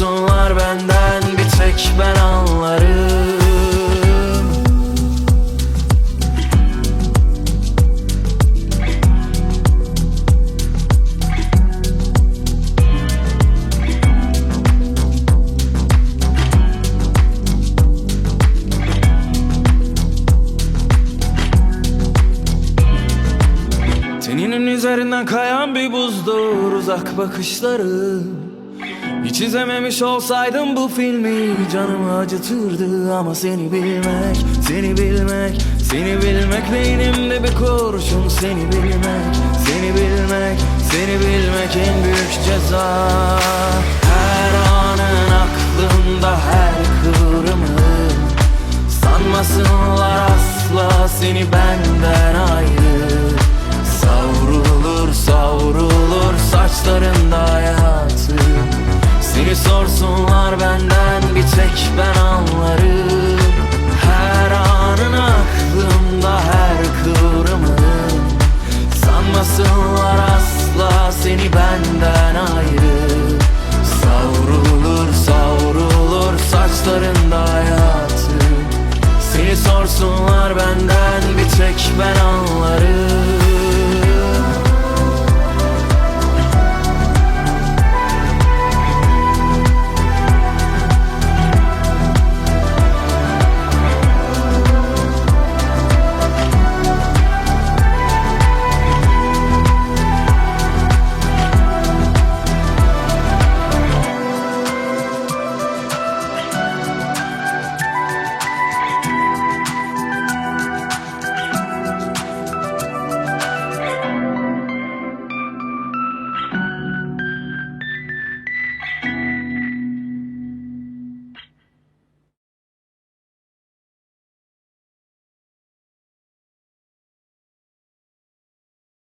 Sorsunlar benden bir tek ben anlarım. Teninin üzerinden kayan bir buzdur uzak bakışları Hiç izlememiş olsaydım bu filmi canımı acıtırdı Ama seni bilmek, seni bilmek, seni bilmek Beynimde bir kurşun seni bilmek, seni bilmek, seni bilmek en büyük ceza. Her anın aklımda her kıvrımın Sanmasınlar asla seni benden Korksunlar benden bir tek ben al.